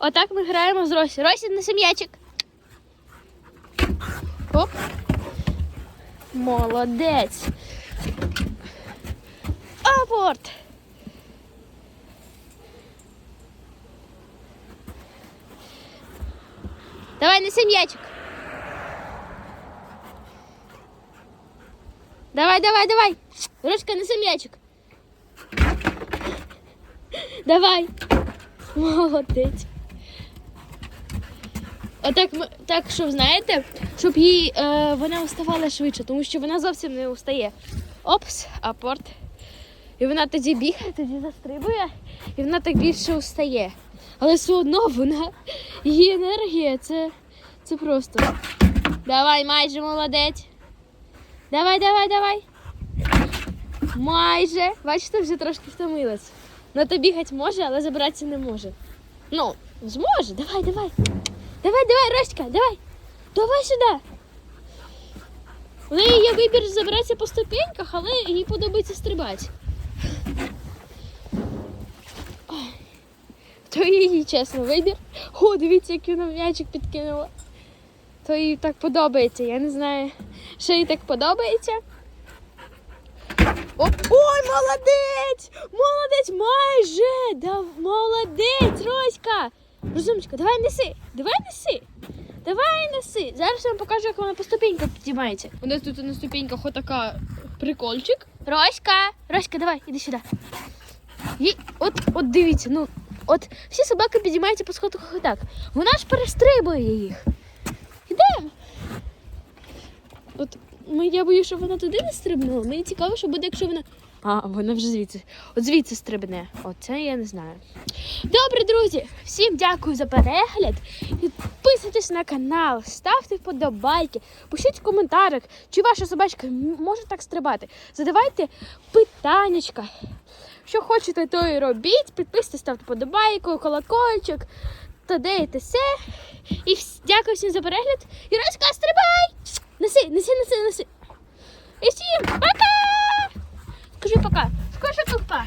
Отак ми граємо з Росі. Росі на м'ячик. Оп. Молодець. Апорт. Давай неси м'ячик. Давай, давай, давай. Ручка, неси м'ячик. Давай. Молодець. Отак, ми- так, щоб знаєте, щоб їй е, вона вставала швидше, тому що вона зовсім не устає. Опс, апорт. І вона тоді бігає, тоді застрибує, і вона так більше устає. Але все одно вона, її енергія, це, це просто. Давай, майже молодець. Давай, давай, давай. Майже. Бачите, вже трошки втомилась. Ну то бігати може, але забиратися не може. Ну, зможе. Давай, давай. Давай, давай, Роська, давай. Давай сюди. У неї є вибір забиратися по ступеньках, але їй подобається стрибати. То її чесно вибір. О, дивіться, як вона м'ячик підкинула. То їй так подобається. Я не знаю, що їй так подобається. Оп. Ой, молодець! Молодець, майже! Да! Розумчика, давай неси, давай неси. Давай неси. Зараз я вам покажу, як вона по ступеньках підіймається. У нас тут на ступеньках отака прикольчик. Роська, Роська, давай, іди сюди. От, от дивіться, ну, от всі собаки підіймаються по сходах отак. Вона ж перестрибує їх. Ідемо. От ми, я боюсь, щоб вона туди не стрибнула. Мені цікаво, що буде, якщо вона. А, вона вже звідси. От звідси стрибне. Оце я не знаю. Добре, друзі! Всім дякую за перегляд. Підписуйтесь на канал, ставте вподобайки, пишіть в коментарях, чи ваша собачка може так стрибати. Задавайте питаннячка. Що хочете, то і робіть. Підписуйтесь, ставте вподобайку, колокольчик. Та де все. І дякую всім за перегляд. І розка стрибай! Неси, неси, неси, неси. І всім пока! Скажи пока. Скажи пока.